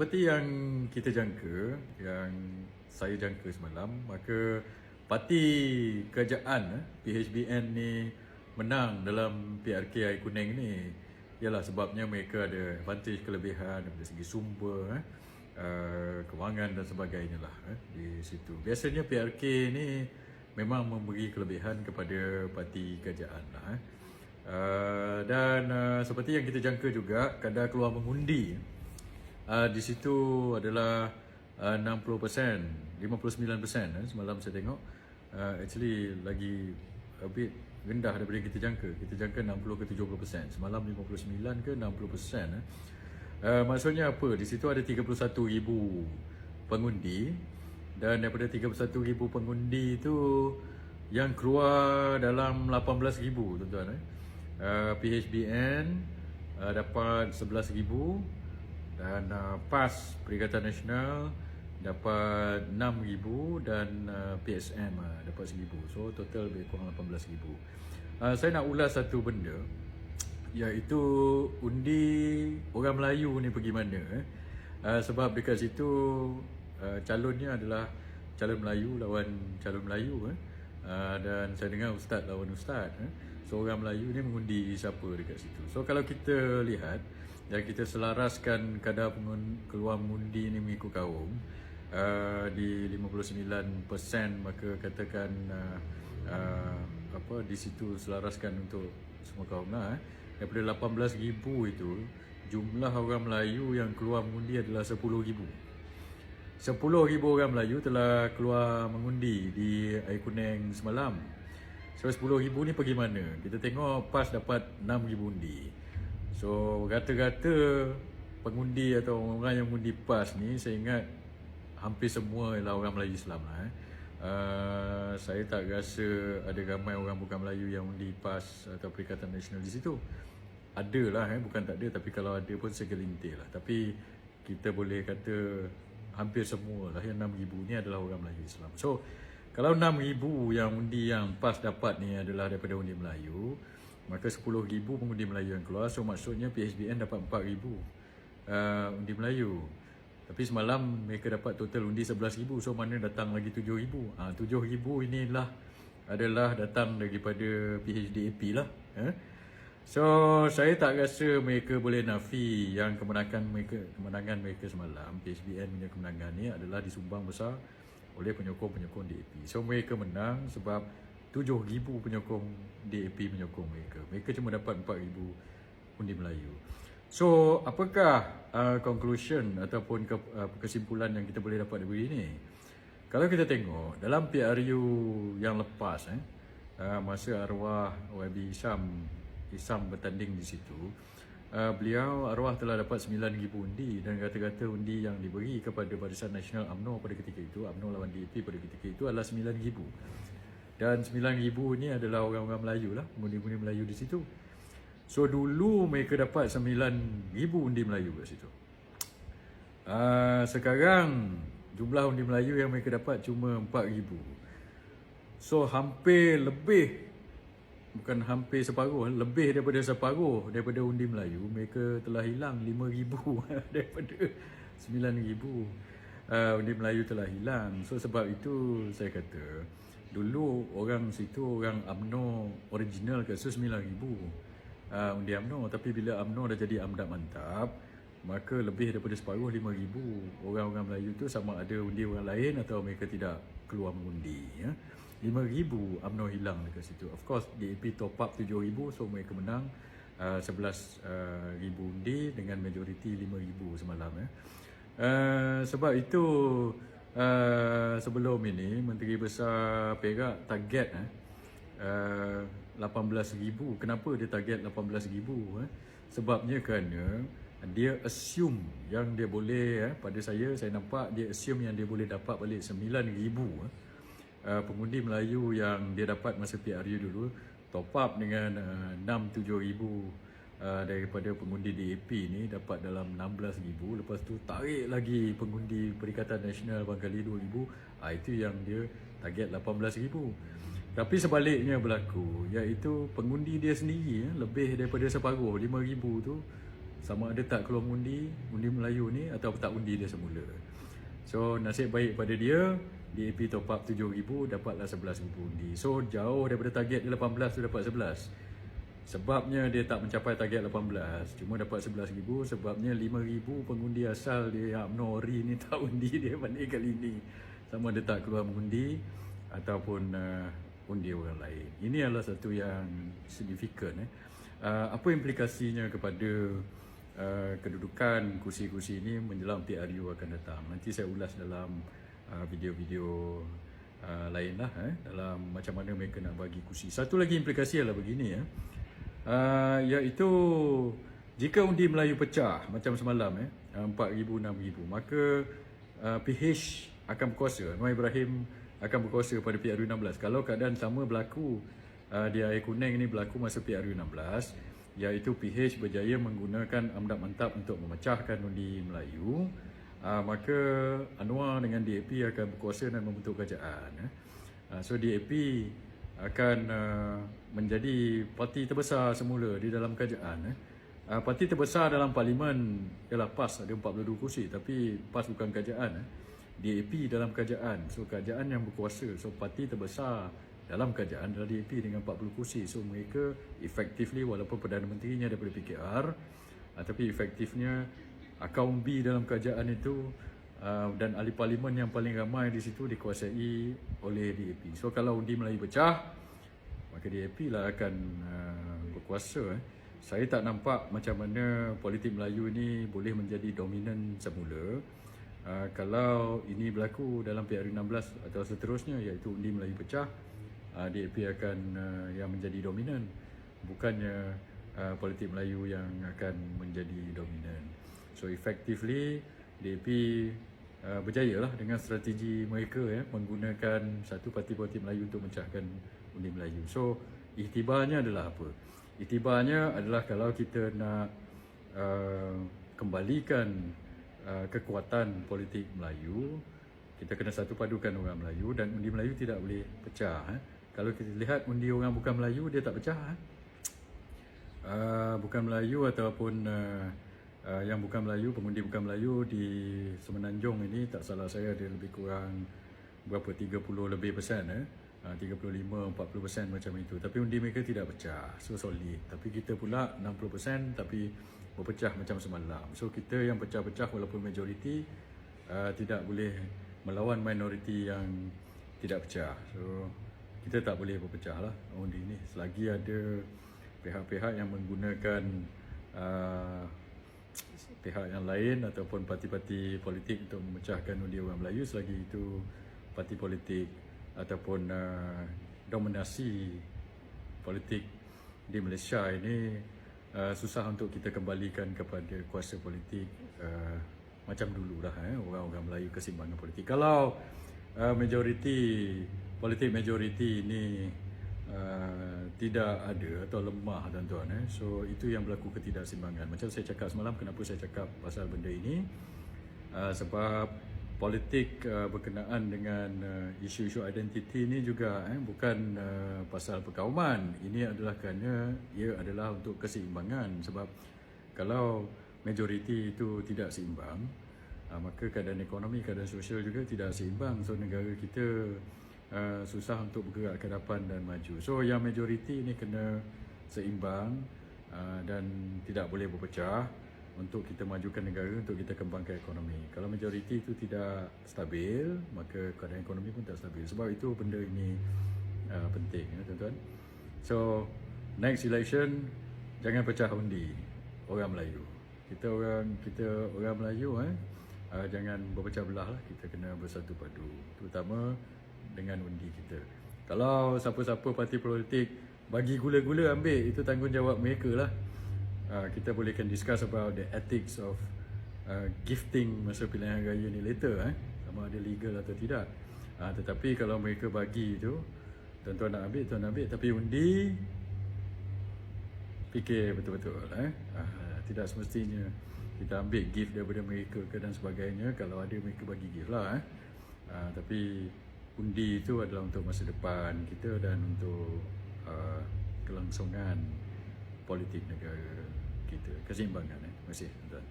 seperti yang kita jangka, yang saya jangka semalam, maka parti kerajaan eh, PHBN ni menang dalam PRK Air Kuning ni. Ialah sebabnya mereka ada advantage kelebihan dari segi sumber, eh, uh, kewangan dan sebagainya lah eh, di situ. Biasanya PRK ni memang memberi kelebihan kepada parti kerajaan lah. Eh. Dan seperti yang kita jangka juga kadar keluar mengundi uh, di situ adalah uh, 60%, 59% eh, semalam saya tengok. Uh, actually lagi a bit rendah daripada kita jangka. Kita jangka 60 ke 70%. Semalam 59 ke 60%. Eh. Uh, maksudnya apa? Di situ ada 31,000 pengundi dan daripada 31,000 pengundi itu yang keluar dalam 18,000 tuan-tuan eh. Uh, PHBN uh, dapat 11,000 dan uh, PAS Perikatan Nasional dapat 6,000 dan uh, PSM uh, dapat 1,000. So total lebih kurang 18,000. Uh, saya nak ulas satu benda iaitu undi orang Melayu ni pergi mana eh? Uh, sebab dekat situ uh, calonnya adalah calon Melayu lawan calon Melayu eh? uh, dan saya dengar ustaz lawan ustaz eh? so orang Melayu ni mengundi siapa dekat situ so kalau kita lihat dan kita selaraskan kadar keluar mengundi ni mengikut kaum uh, di 59% maka katakan uh, uh, apa di situ selaraskan untuk semua kaum lah eh. daripada 18,000 itu jumlah orang Melayu yang keluar mengundi adalah 10,000 10,000 orang Melayu telah keluar mengundi di Air Kuning semalam So 10,000 ni pergi mana? Kita tengok PAS dapat 6,000 undi So rata-rata pengundi atau orang yang mengundi PAS ni saya ingat hampir semua ialah orang Melayu Islam lah eh. Uh, saya tak rasa ada ramai orang bukan Melayu yang undi PAS atau Perikatan Nasional di situ. Ada lah eh, bukan tak ada tapi kalau ada pun segelintir lah. Tapi kita boleh kata hampir semua lah yang 6,000 ni adalah orang Melayu Islam. So kalau 6,000 yang undi yang PAS dapat ni adalah daripada undi Melayu, maka 10,000 pengundi Melayu yang keluar. So maksudnya PHBN dapat 4,000 uh, undi Melayu. Tapi semalam mereka dapat total undi 11,000 so mana datang lagi 7,000. Ha, 7,000 inilah adalah datang daripada PHDAP lah. Eh? So saya tak rasa mereka boleh nafi yang kemenangan mereka kemenangan mereka semalam PHBN punya kemenangan ni adalah disumbang besar oleh penyokong-penyokong DAP. So mereka menang sebab 7,000 penyokong DAP menyokong mereka. Mereka cuma dapat 4,000 undi Melayu. So, apakah uh, conclusion ataupun ke, uh, kesimpulan yang kita boleh dapat dari ini? Kalau kita tengok dalam PRU yang lepas eh uh, masa arwah YB Isam Isam bertanding di situ, uh, beliau arwah telah dapat 9000 undi dan kata-kata undi yang diberi kepada Barisan Nasional UMNO pada ketika itu, UMNO lawan DAP pada ketika itu adalah 9000. Dan 9000 ini adalah orang-orang Melayu lah, undi-undi Melayu di situ. So dulu mereka dapat 9,000 undi Melayu kat situ. Uh, sekarang jumlah undi Melayu yang mereka dapat cuma 4,000. So hampir lebih bukan hampir separuh, lebih daripada separuh daripada undi Melayu mereka telah hilang 5,000 daripada 9,000. Uh, undi Melayu telah hilang. So sebab itu saya kata dulu orang situ orang AMNO original kat situ 9,000 uh, undi UMNO. Tapi bila UMNO dah jadi amdat mantap maka lebih daripada separuh 5000 orang-orang Melayu tu sama ada undi orang lain atau mereka tidak keluar mengundi ya. 5000 UMNO hilang dekat situ. Of course DAP top up 7000 so mereka menang uh, 11000 uh, undi dengan majoriti 5000 semalam ya. Uh, sebab itu uh, sebelum ini Menteri Besar Perak target eh uh, 18,000. Kenapa dia target 18,000? Eh? Sebabnya kerana dia assume yang dia boleh, eh, pada saya, saya nampak dia assume yang dia boleh dapat balik 9,000 eh, uh, pengundi Melayu yang dia dapat masa PRU dulu top up dengan uh, 6-7,000 uh, daripada pengundi DAP ni dapat dalam 16,000 lepas tu tarik lagi pengundi Perikatan Nasional Bangkali 2,000 uh, itu yang dia target 18,000 tapi sebaliknya berlaku iaitu pengundi dia sendiri ya, lebih daripada separuh 5000 tu sama ada tak keluar undi undi Melayu ni atau tak undi dia semula. So nasib baik pada dia DAP top up 7000 dapatlah 11000 undi so jauh daripada target dia 18 tu dapat 11 Sebabnya dia tak mencapai target 18 Cuma dapat 11,000 Sebabnya 5,000 pengundi asal dia yang Nori ni tak undi dia pada kali ni Sama dia tak keluar mengundi Ataupun uh, undi orang lain. Ini adalah satu yang signifikan eh. uh, Apa implikasinya kepada uh, kedudukan kursi-kursi ini Menjelang PRU akan datang? Nanti saya ulas dalam uh, video-video uh, lain lah eh, Dalam macam mana mereka nak bagi kursi. Satu lagi implikasi adalah begini ya. Eh uh, iaitu jika undi Melayu pecah macam semalam eh 4000 6000 maka uh, PH akan berkuasa. Anwar Ibrahim akan berkuasa pada PRU 16 kalau keadaan sama berlaku uh, di air kuning ini berlaku masa PRU 16 iaitu PH berjaya menggunakan amdap mantap untuk memecahkan undi Melayu. Uh, maka Anwar dengan DAP akan berkuasa dan membentuk kerajaan eh. uh, so DAP akan uh, menjadi parti terbesar semula di dalam kerajaan eh. Uh, parti terbesar dalam parlimen ialah PAS ada 42 kursi tapi PAS bukan kerajaan eh. DAP dalam kerajaan so kerajaan yang berkuasa so parti terbesar dalam kerajaan adalah DAP dengan 40 kursi so mereka effectively walaupun Perdana Menterinya daripada PKR uh, tapi efektifnya akaun B dalam kerajaan itu Uh, dan ahli parlimen yang paling ramai di situ dikuasai oleh DAP. So kalau undi Melayu pecah, maka DAP lah akan uh, berkuasa. Eh. Saya tak nampak macam mana politik Melayu ni boleh menjadi dominan semula. Uh, kalau ini berlaku dalam PRU 16 atau seterusnya iaitu undi Melayu pecah, uh, DAP akan uh, yang menjadi dominan. Bukannya uh, politik Melayu yang akan menjadi dominan. So effectively DAP uh, berjaya lah dengan strategi mereka ya menggunakan satu parti-parti Melayu untuk mencahkan undi Melayu. So iktibarnya adalah apa? Iktibarnya adalah kalau kita nak uh, kembalikan uh, kekuatan politik Melayu, kita kena satu padukan orang Melayu dan undi Melayu tidak boleh pecah. Eh. Kalau kita lihat undi orang bukan Melayu dia tak pecah. Eh. Uh, bukan Melayu ataupun uh, uh, yang bukan Melayu, pengundi bukan Melayu di Semenanjung ini tak salah saya ada lebih kurang berapa 30 lebih persen eh. Uh, 35 40 persen macam itu. Tapi undi mereka tidak pecah. So solid. Tapi kita pula 60 persen tapi berpecah macam semalam. So kita yang pecah-pecah walaupun majoriti uh, tidak boleh melawan minoriti yang tidak pecah. So kita tak boleh berpecah lah undi ini selagi ada pihak-pihak yang menggunakan uh, pihak yang lain ataupun parti-parti politik untuk memecahkan undi orang Melayu selagi itu parti politik ataupun uh, dominasi politik di Malaysia ini uh, susah untuk kita kembalikan kepada kuasa politik uh, macam dulu lah eh, orang-orang Melayu kesimbangan politik kalau uh, majoriti politik majoriti ini Uh, tidak ada atau lemah tuan-tuan eh. So itu yang berlaku ketidaksimbangan. Macam saya cakap semalam kenapa saya cakap pasal benda ini? Uh, sebab politik uh, berkenaan dengan uh, isu-isu identiti ini juga eh, bukan uh, pasal perkauman. Ini adalah kerana ia adalah untuk keseimbangan sebab kalau majoriti itu tidak seimbang, uh, maka keadaan ekonomi, keadaan sosial juga tidak seimbang. So negara kita uh, susah untuk bergerak ke depan dan maju. So yang majoriti ini kena seimbang uh, dan tidak boleh berpecah untuk kita majukan negara, untuk kita kembangkan ekonomi. Kalau majoriti itu tidak stabil, maka keadaan ekonomi pun tak stabil. Sebab itu benda ini uh, penting, ya, tuan-tuan. So next election jangan pecah undi orang Melayu. Kita orang kita orang Melayu eh uh, jangan berpecah belah lah. Kita kena bersatu padu. Terutama dengan undi kita. Kalau siapa-siapa parti politik bagi gula-gula ambil itu tanggungjawab mereka lah. Uh, kita boleh kan discuss about the ethics of uh, gifting masa pilihan raya ni later eh. Sama ada legal atau tidak. Uh, tetapi kalau mereka bagi itu tuan-tuan nak ambil, tuan ambil tapi undi fikir betul-betul eh. Uh, tidak semestinya kita ambil gift daripada mereka ke dan sebagainya kalau ada mereka bagi gift lah eh. Uh, tapi undi itu adalah untuk masa depan kita dan untuk uh, kelangsungan politik negara kita keseimbangan eh. Terima kasih tuan.